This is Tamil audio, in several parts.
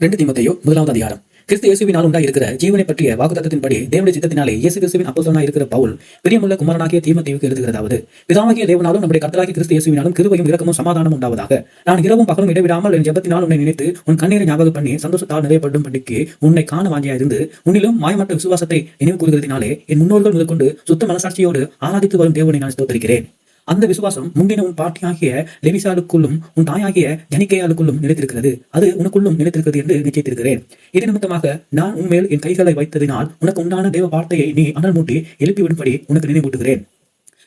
ரெண்டு தீமத்தையோ முதலாவது அதிகாரம். கிறிஸ்து இயேசுவினால் உண்டா இருக்கிற ஜீவனை பற்றிய வாக்குத்தத்தின்படி தேவனுடைய சித்தத்தினாலே இயேசு கிறிஸ்துவின் அப்போசனாக இருக்கிற பவுல் பிரியமுள்ள குமரனாகிய தீமத்தீவுக்கு எழுதுகிறதாவது பிதாவாகிய தேவனாலும் நம்முடைய கர்த்தராகிய கிறிஸ்து இயேசுவினாலும் கிருபையும் இறக்கமும் சமாதானம் உண்டாவதாக. நான் இரவும் பகலும் இடைவிடாமல் என் ஜெபத்தினால் உன்னை நினைத்து உன் கண்ணீரை ஞாபகம் பண்ணி சந்தோஷத்தால் நிறையப்படும் படிக்கு உன்னை காண வாங்கியா இருந்து உன்னிலும் மாயமற்ற விசுவாசத்தை நினைவு கூறுகிறதினாலே என் முன்னோர்கள் முதற்கொண்டு சுத்த மனசாட்சியோடு ஆராதித்து வரும் தேவனை நான் ஸ்தோத்திரிக்கிறேன். அந்த விசுவாசம் முந்தின உன் பாட்டியாகிய லெவிசாலுக்குள்ளும் உன் தாயாகிய ஜனிக்கையாளுக்குள்ளும் நிலைத்திருக்கிறது. அது உனக்குள்ளும் நிலைத்திருக்கிறது என்று நிச்சயித்திருக்கிறேன். இது நிமித்தமாக நான் உன்மேல் என் கைகளை வைத்ததினால் உனக்கு உண்டான தேவ வார்த்தையை நீ அனல் மூட்டி எழுப்பிவிடும்படி உனக்கு நினைவூட்டுகிறேன்.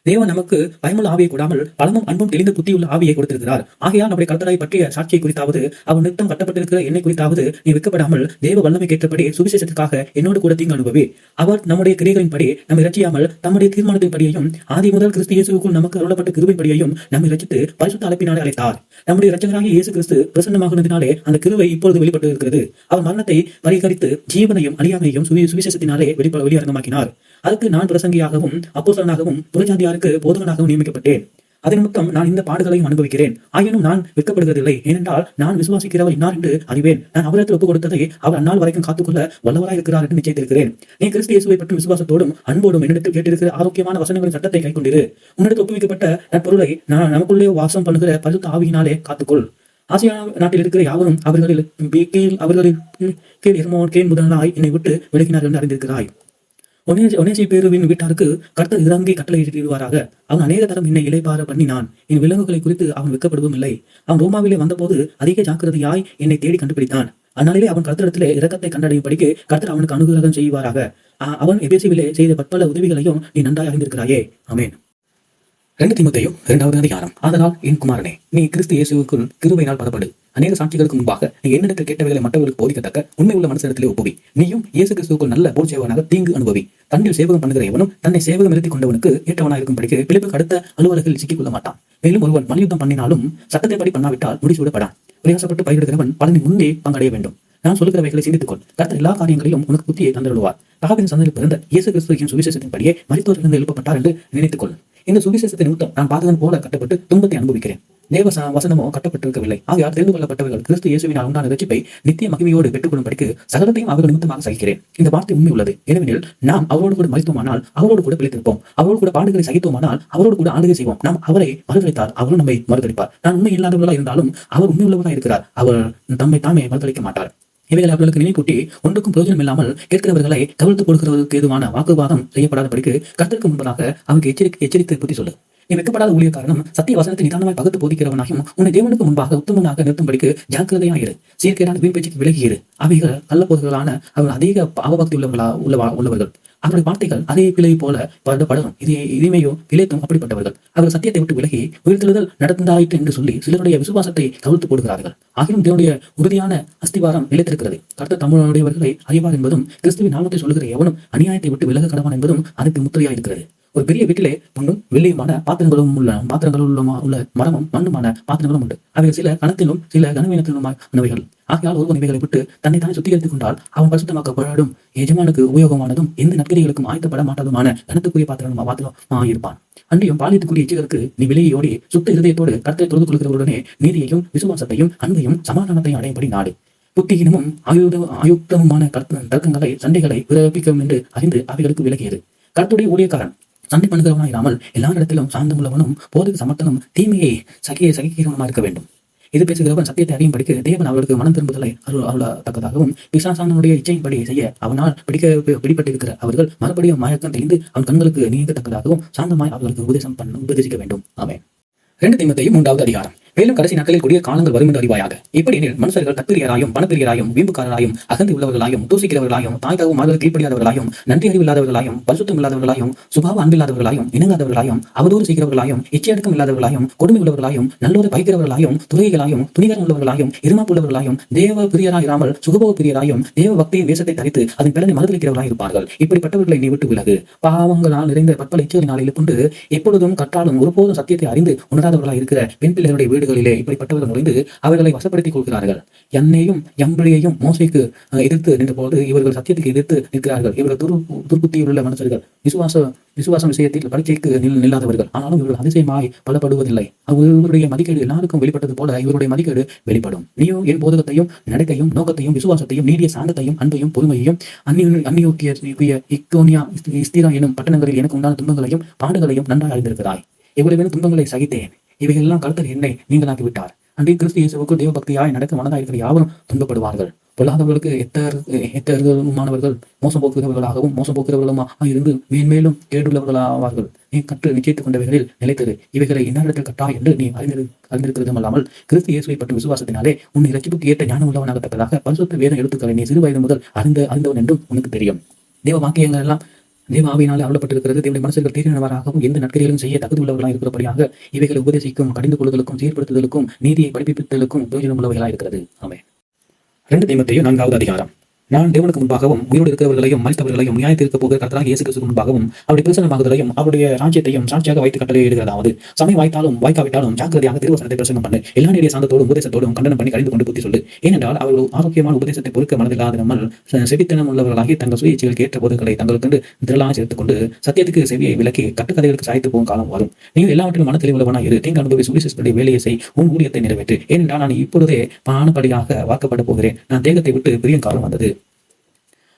தேவன் நமக்கு பயமுள்ள ஆவியை கூடாமல் பலமும் அன்பும் தெளிந்த புத்தியுள்ள ஆவியை கொடுத்திருக்கிறார். ஆகையால் நம்முடைய கர்த்தரை பற்றிய சாட்சியை குறித்தாவது அவன் நித்தம் கட்டப்பட்டிருக்கிற என்னை குறித்தாவது நீ வெக்கப்படாமல் தேவ வல்லமை கேட்டபடி சுவிசேஷத்துக்காக என்னோடு கூட தீங்கு அனுபவி அவர் நம்முடைய கிரியைகளின்படி நம்மை ரச்சியாமல் தம்முடைய தீர்மானத்தின்படியையும் ஆதி முதல் கிறிஸ்து இயேசுக்குள் நமக்கு அருளப்பட்ட கிருபைப்படியையும் நம்மை ரச்சித்து பரிசுத்த அழைப்பினாலே அழைத்தார். நம்முடைய ரச்சகராக இயேசு கிறிஸ்து பிரசன்னமாகினதினாலே அந்த கிருவை இப்பொழுது வெளிப்பட்டு இருக்கிறது அவர் மரணத்தை பரிகரித்து ஜீவனையும் அழியாமையும் சுவி சுவிசேஷத்தினாலே வெளிப்ப வெளியரங்கமாக்கினார். அதற்கு நான் பிரசங்கியாகவும் அப்போசலனாகவும் புறஜாதியாருக்கு போதகனாகவும் நியமிக்கப்பட்டேன். அதன் நிமித்தம் நான் இந்த பாடுகளையும் அனுபவிக்கிறேன். ஆயினும் நான் வெட்கப்படுவதில்லை ஏனென்றால் நான் விசுவாசிக்கிறவர் இன்னார் என்று அறிவேன். நான் அவரிடத்தில் ஒப்புக் கொடுத்ததை அவர் அந்நாள் வரைக்கும் காத்துக்கொள்ள வல்லவராக இருக்கிறார் என்று நிச்சயத்திருக்கிறேன். நீ கிறிஸ்து இயேசுவை பற்றி விசுவாசத்தோடும் அன்போடும் என்னிடத்தில் கேட்டிருக்கிற ஆரோக்கியமான வசனங்களின் சட்டத்தை கைக்கொண்டிரு. உன்னிடத்தில் ஒப்புவிக்கப்பட்ட நற்பொருளை நான் நமக்குள்ளே வாசம் பண்ணுகிற பரிசுத்த ஆவியினாலே காத்துக்கொள். ஆசியா நாட்டில் இருக்கிற யாவரும் அவர்களில் கீழ் அவர்களில் கீழ் எர்மோன் கேன் முதலாய் என்னை விட்டு விலகினார் என்று அறிந்திருக்கிறாய். ஒனேசி ஒனேசி பேருவின் வீட்டாருக்கு கர்த்தர் இறங்கி கட்டளையிடுவாராக. அவன் அநேக தரம் என்னை இலைப்பார பண்ணினான். என் விலங்குகளை குறித்து அவன் வெட்கப்படுவதும் இல்லை. அவன் ரோமாவிலே வந்தபோது அதிக ஜாக்கிரதையாய் என்னை தேடி கண்டுபிடித்தான். அதனாலே அவன் கருத்திடத்திலே இரக்கத்தை கண்டடையும் படிக்க கர்த்தர் அவனுக்கு அனுகிரகம் செய்வாராக. அவன் எபேசிவிலே செய்த பற்பல உதவிகளையும் நீ நன்றாய் அறிந்திருக்கிறாயே. அமேன் ரெண்டு திமுத்தையும் இரண்டாவது அதிகாரம். அதனால் என் குமாரனே நீ கிறிஸ்து இயேசுக்குள் கிருவையினால் பதப்படு அநேக சாட்சிகளுக்கு முன்பாக நீ என்னிடத்தில் கேட்டவைகளை மற்றவர்களுக்கு போதிக்கத்தக்க உண்மை உள்ள மனசிடத்திலே ஒப்புவி. நீயும் இயேசு கிறிஸ்துவுக்குள் நல்ல போர் சேவகனாக தீங்கு அனுபவி. தன்னில் சேவகம் பண்ணுகிற எவனும் தன்னை சேவகம் நிறுத்திக் கொண்டவனுக்கு ஏற்றவனாக இருக்கும் படிக்க பிழைப்புக்கு அடுத்த அலுவலகில் சிக்கிக்கொள்ள மாட்டான். மேலும் ஒருவன் மல்யுத்தம் பண்ணினாலும் சட்டத்தின்படி பண்ணாவிட்டால் முடிசூடப்படான். பிரயாசப்பட்டு பயிரிடுகிறவன் பலனை முன்னே பங்கடைய வேண்டும். நான் சொல்லுகிறவைகளை சிந்தித்துக்கொள். கர்த்தர் எல்லா காரியங்களிலும் உனக்கு புத்தியை தந்தருள்வார். தாவின் சந்ததியில் பிறந்த இயேசு கிறிஸ்துவின் சுவிசேஷத்தின்படியே மரித்தோரிலிருந்து எழுப்பப்பட்டார் என்று நினைத்துக்கொள். இந்த சுவிசேஷத்தை நிமித்தம் நான் பாதகன் போல கட்டப்பட்டு துன்பத்தை அனுபவிக்கிறேன். தேவ ச- வசனமோ கட்டப்பட்டிருக்கவில்லை. ஆகையால் தெரிந்து கொள்ளப்பட்டவர்கள் கிறிஸ்து இயேசுவின் உண்டான ரட்சிப்பை நித்திய மகிமையோடு பெற்றுக்கொள்ளும்படிக்கு சகலத்தையும் அவர்கள் நிமித்தமாக சகிக்கிறேன். இந்த வார்த்தை உண்மை உள்ளது. ஏனெனில் நாம் அவரோடு கூட மறித்தோமானால் அவரோடு கூட பிழைத்திருப்போம். அவரோடு கூட பாடுகளை சகித்தோமானால் அவரோடு கூட ஆளுகை செய்வோம். நாம் அவரை மறுதளித்தால் அவரும் நம்மை மறுதளிப்பார் நான் உண்மை இல்லாதவர்களாக இருந்தாலும் அவர் உண்மை உள்ளவராக இருக்கிறார். அவர் தம்மை தாமே மறுதளிக்க மாட்டார். இவைகளை அவர்களுக்கு நினைப்பூட்டி ஒன்றுக்கும் பிரயோஜனம் இல்லாமல் கேட்கிறவர்களை கவிழ்த்து கொடுக்கிறவர்களுக்கு எதுவான வாக்குவாதம் செய்யப்படாதபடிக்கு கத்திற்கு முன்பதாக அவருக்கு எச்சரிக்கை எச்சரித்து புத்தி சொல்லு. நீ வெட்கப்படாத ஊழிய காரணம் சத்திய வசனத்தை நிதானமாய் பகுத்து போதிக்கிறவனாயும் உன்னை தேவனுக்கு முன்பாக உத்தமனாக நிறுத்தும்படிக்கு ஜாக்கிரதையாயிரு சீர்கேடான வீண் பேச்சுக்கு விலகியிரு அவைகள் கள்ளப்போதுகளான அவர்கள் அதிக அவபக்தி உள்ளவர்களா உள்ளவா உள்ளவர்கள். அவருடைய வார்த்தைகள் அதே பிழை போல பட இது இனிமையோ பிழைத்தும் அப்படிப்பட்டவர்கள். அவர்கள் சத்தியத்தை விட்டு விலகி உயிர்த்தெழுதல் நடந்தாயிற்று என்று சொல்லி சிலருடைய விசுவாசத்தை கவிழ்த்து போடுகிறார்கள். ஆகியும் தேவனுடைய உறுதியான அஸ்திவாரம் நிலைத்திருக்கிறது. கர்த்தர் தமிழுடையவர்களை அறிவார் என்பதும் கிறிஸ்துவின் நாமத்தை சொல்லுகிற எவனும் அநியாயத்தை விட்டு விலக கடவான் என்பதும் அதுக்கு முத்திரையாயிருக்கிறது. ஒரு பெரிய வீட்டிலே மண்ணும் வெள்ளியுமான பாத்திரங்களும் உள்ள பாத்திரங்களும் உள்ள உள்ள மரமும் மண்ணுமான பாத்திரங்களும் உண்டு. அவைகள் சில கணத்திலும் சில கனவீனத்திலுமானவைகள் ஆகையால் ஒருவன் இவைகளை விட்டு தன்னை தானே சுத்திகரித்துக் கொண்டால் அவன் பரிசுத்தமாக்கப்படும் எஜமானுக்கு உபயோகமானதும் எந்த நற்கரிகளுக்கும் ஆயத்தப்பட மாட்டதுமான கணத்துக்குரிய பாத்திரம் பாத்திரமாக இருப்பான் அன்றியும் பாலியத்துக்குரிய இச்சைகளுக்கு நீ விலையோடி சுத்த இருதயத்தோடு கருத்தை தொழுது கொள்கிறவருடனே நீதியையும் விசுவாசத்தையும் அன்பையும் சமாதானத்தையும் அடையும்படி நாடு. புத்தியினமும் ஆயுத ஆயுக்தமுமான கருத்து- தர்க்கங்களை சண்டைகளை பிறப்பிக்கும் என்று அறிந்து அவைகளுக்கு விலகியது. கருத்துடைய ஊழியக்காரன் சண்டை பண்ணுகிறவனா இல்லாமல் எல்லா இடத்திலும் சார்ந்தமுள்ளவனும் போதுக்கு சமர்த்தனும் தீமையை சகியை சகிக்கிறவனுமா இருக்க வேண்டும்? இது பேசுகிறவன் சத்தியத்தை அறியும் படிக்க தேவன் அவர்களுக்கு மனம் திரும்புதலை அருள் அருளத்தக்கதாகவும் பிசாசானனுடைய இச்சையின்படி செய்ய அவனால் பிடிக்க பிடிப்பட்டிருக்கிற அவர்கள் மறுபடியும் மயக்கம் தெளிந்து அவன் கண்களுக்கு நீங்கத்தக்கதாகவும் சாந்தமாய் அவர்களுக்கு உபதேசம் பண்ண உபதேசிக்க வேண்டும். அவன் ரெண்டு தீமத்தையும் மூன்றாவது அதிகாரம். மேலும் கடைசி நாட்களில் கூடிய காலங்கள் வரும் என்று அறிவாயாக. இப்படி மனுஷர்கள் தற்பிரியராயும் பணப்பிரியராயும் வீம்புக்காரராயும் அகந்தி உள்ளவர்களாயும் தூசிக்கிறவர்களாயும் தாய் தகவல் மாதல் கீழ்ப்படியாதவர்களாயும் நன்றி அறிவு இல்லாதவர்களாயும் பரிசுத்தம் இல்லாதவர்களாயும் சுபாவ அன்பில்லாதவர்களாயும் இணங்காதவர்களாயும் அவதூறு செய்கிறவர்களாயும் இச்சையடக்கம் இல்லாதவர்களாயும் கொடுமை உள்ளவர்களாயும் நல்லோரை பயிக்கிறவர்களாயும் துறைகளாயும் துணிகரம் உள்ளவர்களாயும் இருமாப்புள்ளவர்களாயும் தேவ பிரியராயிராமல் சுகபோக பிரியராயும் தேவ பக்தியின் வேஷத்தை தரித்து அதன் பலனை மறுதளிக்கிறவர்களாய் இருப்பார்கள். இப்படிப்பட்டவர்களை நீ விட்டு விலகு பாவங்களால் நிறைந்த பற்பல இச்சைகளினால் எழுப்புண்டு எப்பொழுதும் கற்றாலும் ஒருபோதும் சத்தியத்தை அறிந்து உணராதவர்களாய் இருக்கிற பெண் பிள்ளைகளுடைய வீடு வீடுகளிலே இப்படிப்பட்டவர்கள் நுழைந்து அவர்களை வசப்படுத்திக் கொள்கிறார்கள். என்னையும் எம்பிழையையும் மோசைக்கு எதிர்த்து நின்றபோது இவர்கள் சத்தியத்துக்கு எதிர்த்து நிற்கிறார்கள். இவர்கள் துரு துர்புத்தியுள்ள மனுஷர்கள். விசுவாச விசுவாசம் விஷயத்தில் பரீட்சைக்கு நில் நில்லாதவர்கள். ஆனாலும் இவர்கள் அதிசயமாய் பலப்படுவதில்லை. இவருடைய மதிக்கீடு எல்லாருக்கும் வெளிப்பட்டது போல இவருடைய மதிக்கேடு வெளிப்படும். நீயோ என் போதகத்தையும் நடக்கையும் நோக்கத்தையும் விசுவாசத்தையும் நீடிய சாந்தத்தையும் அன்பையும் பொறுமையையும் அந்நியோக்கிய இக்கோனியா இஸ்திரா எனும் பட்டணங்களில் எனக்கு உண்டான துன்பங்களையும் பாடுகளையும் நன்றாக அறிந்திருக்கிறாய். இவ்வளவு துன்பங்களை சகித்தேன். இவையெல்லாம் கருத்தர் என்னை நீங்களாக்கி விட்டார் அன்றி கிறிஸ்து இயேசுவுக்கு தேவ பக்தியாய் நடக்க மனதாயிருக்கிற யாவரும் துன்பப்படுவார்கள். பொல்லாதவர்களுக்கு எத்தர் எத்தர்களுமானவர்கள் மோசம் போக்குகிறவர்களாகவும் மோசம் போக்குகிறவர்களுமாக இருந்து மேன்மேலும் கேடுள்ளவர்களாவார்கள். நீ கற்று நிச்சயித்துக் கொண்டவைகளில் நிலைத்தது இவைகளை இன்னிடத்தில் கட்டா என்று நீ அறிந்திரு அறிந்திருக்கிறதும் அல்லாமல் கிறிஸ்து இயேசுவை பற்றி விசுவாசத்தினாலே உன் ரட்சிப்புக்கு ஏற்ற ஞானம் உள்ளவனாகத்தக்கதாக பரிசுத்த வேத எழுத்துக்களை நீ சிறு வயது முதல் அறிந்த அறிந்தவன் என்றும் உனக்கு தெரியும். தேவ வாக்கியங்கள் எல்லாம் தேவ ஆவியினாலே அருளப்பட்டிருக்கிறது தேவனுடைய மனசுகள் தீர்மானவராகவும் எந்த நற்கரிகளும் செய்ய தகுதியுள்ளவர்களாக இருக்கிறபடியாக இவைகளை உபதேசிக்கும் கடிந்து கொள்ளுதலுக்கும் சீர்படுத்துதலுக்கும் நீதியை படிப்பித்தலுக்கும் பிரயோஜனம் உள்ளவைகளாக இருக்கிறது ஆமே ரெண்டு தீமத்தையும் நான்காவது அதிகாரம். நான் தேவனுக்கு முன்பாகவும் உயிரோடு இருக்கிறவர்களையும் மறித்தவர்களையும் நியாயத்திற்கு போகிற கர்த்தராக இயேசு கிறிஸ்துக்கு முன்பாகவும் அவருடைய பிரசனமாகுதலையும் அவருடைய ராஜ்யத்தையும் சாட்சியாக வைத்து கட்டளை எழுதுகிறதாவது சமயம் வாய்த்தாலும் வாய்க்காவிட்டாலும் ஜாக்கிரதையாக திருவசனத்தை பிரசங்கம் பண்ணு. எல்லா நேரிய சாந்தத்தோடும் உபதேசத்தோடும் கண்டனம் பண்ணி கழிந்து கொண்டு புத்தி சொல்லு. ஏனென்றால் அவர்கள் ஆரோக்கியமான உபதேசத்தை பொறுக்க மனதில்லாத நம்ம செவித்தனம் உள்ளவர்களாகி தங்கள் சுயேட்சிகளுக்கு ஏற்ற போதுகளை தங்களுக்கு திரளாக சேர்த்துக் கொண்டு சத்தியத்துக்கு செவியை விலக்கி கட்டுக்கதைகளுக்கு சாய்த்து போகும் காலம் வரும். நீங்கள் எல்லாவற்றிலும் மன தெளிவுள்ளவனாக இரு. தீங்கு அனுபவி சுவிசேஷத்துடைய வேலையை செய். உன் ஊழியத்தை நிறைவேற்று. ஏனென்றால் நான் இப்பொழுதே பானபடியாக வாக்கப்பட போகிறேன். நான் தேகத்தை விட்டு பிரியும் காலம் வந்தது.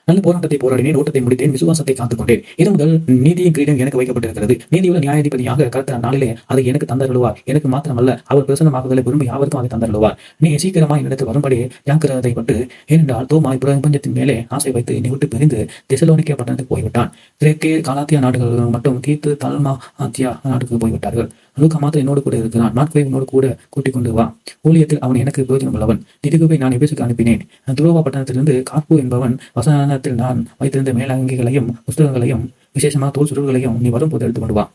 நல்ல போராட்டத்தை போராடினேன் ஓட்டத்தை முடித்தேன் விசுவாசத்தை காத்துக் கொண்டேன். இது முதல் நீதியின் கிரீடம் எனக்கு வைக்கப்பட்டிருக்கிறது. நீதியுள்ள நியாயாதிபதியாக கருத்த நாளிலே அதை எனக்கு தந்தருளுவார். எனக்கு மாத்திரமல்ல அவர் பிரசனமாகுதலை விரும்பி யாவருக்கும் அதை தந்தருளுவார். நீ சீக்கிரமாக என்னிடத்து வரும்படி ஜாக்கிரதை பட்டு ஏனென்றால் தோமாய் பிரபஞ்சத்தின் மேலே ஆசை வைத்து நீ விட்டு பிரிந்து திசலோனிக்கே பட்டணத்துக்கு போய்விட்டான். கிரேக்கே காலாத்தியா நாடுகள் மட்டும் தீர்த்து தல்மா ஆத்தியா நாட்டுக்கு போய்விட்டார்கள். லூக்கா மாத்திரம் என்னோடு கூட இருக்கிறான். நாட்களை என்னோடு கூட கூட்டிக் கொண்டு வா. ஊழியத்தில் அவன் எனக்கு பிரயோஜனம் உள்ளவன் திதிகுவை நான் எபேசுக்கு அனுப்பினேன். துரோவா பட்டணத்திலிருந்து காப்பு என்பவன் வசனத்தில் நான் வைத்திருந்த மேலங்கிகளையும் புஸ்தகங்களையும் விசேஷமாக தோல் சுருள்களையும் நீ வரும்போது எடுத்து கொண்டு வா.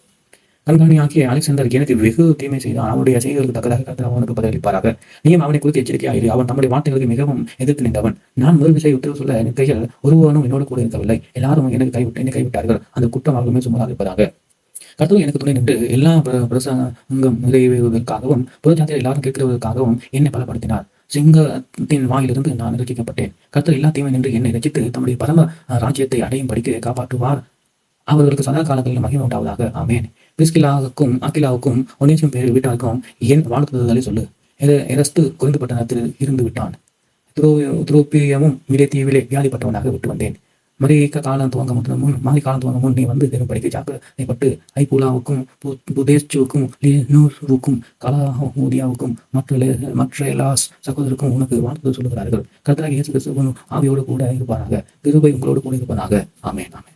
கண்காணியாக்கிய அலெக்சாண்டர் எனக்கு வெகு தீமை செய்தான். அவனுடைய செய்திகளுக்கு தக்கதாக கருத்து அவனுக்கு பதிலளிப்பாராக. நீயும் அவனை குறித்து எச்சரிக்கையாயிரு அவன் தம்முடைய வார்த்தைகளுக்கு மிகவும் எதிர்த்து நின்றவன். நான் முதல் விசை உத்தரவு சொல்ல என் கையில் ஒருவனும் என்னோடு கூட இருக்கவில்லை. எல்லாரும் எனக்கு கைவிட்டு என்னை கைவிட்டார்கள். அந்த குற்றம் அவர்கள் மேல் சுமதாக இருப்பதாக. கர்த்தர் எனக்கு துணை நின்று எல்லா பிரசங்கம் நிறைவேறுவதற்காகவும் புறஜாத்தியர் எல்லாரும் கேட்கிறதற்காகவும் என்னை பலப்படுத்தினார். சிங்கத்தின் வாயிலிருந்து நான் ரட்சிக்கப்பட்டேன் கர்த்தர் எல்லா தீமை நின்று என்னை ரசித்து தம்முடைய பரம ராஜ்யத்தை அடையும் படிக்க காப்பாற்றுவார். அவர்களுக்கு சதா காலங்களில் மகிமை உண்டாவதாக. ஆமேன். பிரிஸ்கிலாவுக்கும் அகிலாவுக்கும் ஒன்னேசியம் பேர் வீட்டாருக்கும் என் வாழ்த்துதலை சொல்லு. எரஸ்து குறைந்து பட்டணத்தில் இருந்து விட்டான். துரோ துரோப்பியமும் மிலேத்தீவிலே வியாதிப்பட்டவனாக விட்டு வந்தேன். மறை காலம் துவங்க முன் முன் மாறி காலம் துவங்க முன் நீ வந்து பெரும் படிக்க ஜாக்கிரதைப்பட்டு ஐபுலாவுக்கும் பு- புதேச்சுவுக்கும் நூருக்கும் கலாஹூதியாவுக்கும் மற்ற மற்ற எல்லா சகோதரருக்கும் உனக்கு வாழ்த்து சொல்லுகிறார்கள். கர்த்தராக இயேசு கிறிஸ்து ஆவியோடு கூட இருப்பாராக. கிருபை உங்களோடு கூட இருப்பதாக. ஆமே ஆமே